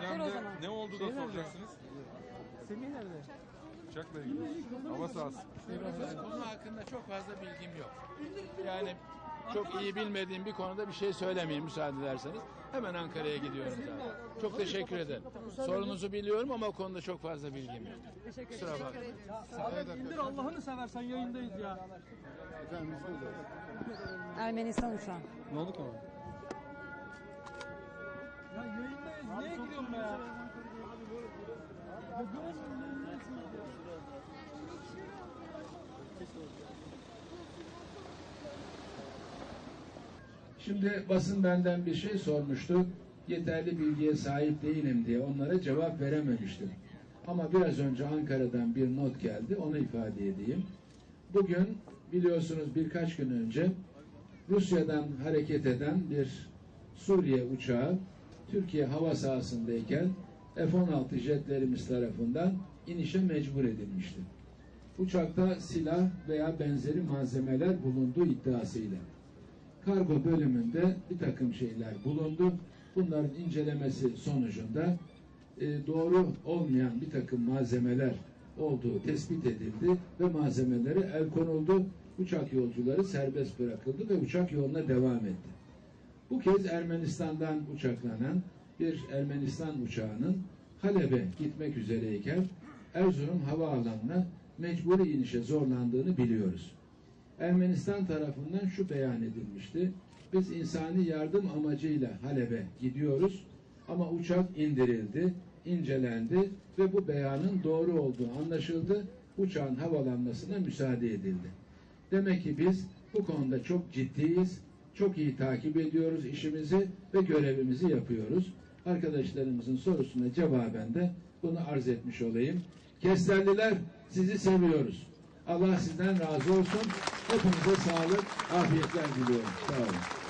Gündemde ne oldu da soracaksınız? Semih nerede? Uçakla ilgili. Hava sahası. Konu hakkında çok fazla bilgim yok. Yani çok iyi bilmediğim bir konuda bir şey söylemeyeyim müsaade ederseniz. Hemen Ankara'ya gidiyorum zaten. Çok teşekkür ederim. Sorunuzu biliyorum ama o konuda çok fazla bilgim yok. Teşekkür Kusura bakmayın. Ahmet indir Allah'ını seversen yayındayız ya. Ermenistan uçağı. Ne oldu ki Şimdi basın benden bir şey sormuştu. Yeterli bilgiye sahip değilim diye onlara cevap verememiştim. Ama biraz önce Ankara'dan bir not geldi. Onu ifade edeyim. Bugün biliyorsunuz birkaç gün önce Rusya'dan hareket eden bir Suriye uçağı Türkiye hava sahasındayken F-16 jetlerimiz tarafından inişe mecbur edilmişti. Uçakta silah veya benzeri malzemeler bulunduğu iddiasıyla kargo bölümünde bir takım şeyler bulundu. Bunların incelemesi sonucunda e, doğru olmayan bir takım malzemeler olduğu tespit edildi ve malzemelere el konuldu. Uçak yolcuları serbest bırakıldı ve uçak yoluna devam etti. Bu kez Ermenistan'dan uçaklanan bir Ermenistan uçağının Halep'e gitmek üzereyken Erzurum havaalanına mecburi inişe zorlandığını biliyoruz. Ermenistan tarafından şu beyan edilmişti. Biz insani yardım amacıyla Halep'e gidiyoruz ama uçak indirildi, incelendi ve bu beyanın doğru olduğu anlaşıldı. Uçağın havalanmasına müsaade edildi. Demek ki biz bu konuda çok ciddiyiz, çok iyi takip ediyoruz işimizi ve görevimizi yapıyoruz. Arkadaşlarımızın sorusuna cevaben de bunu arz etmiş olayım. Kesterliler sizi seviyoruz. Allah sizden razı olsun. Hepinize sağlık, afiyetler diliyorum. Sağ olun.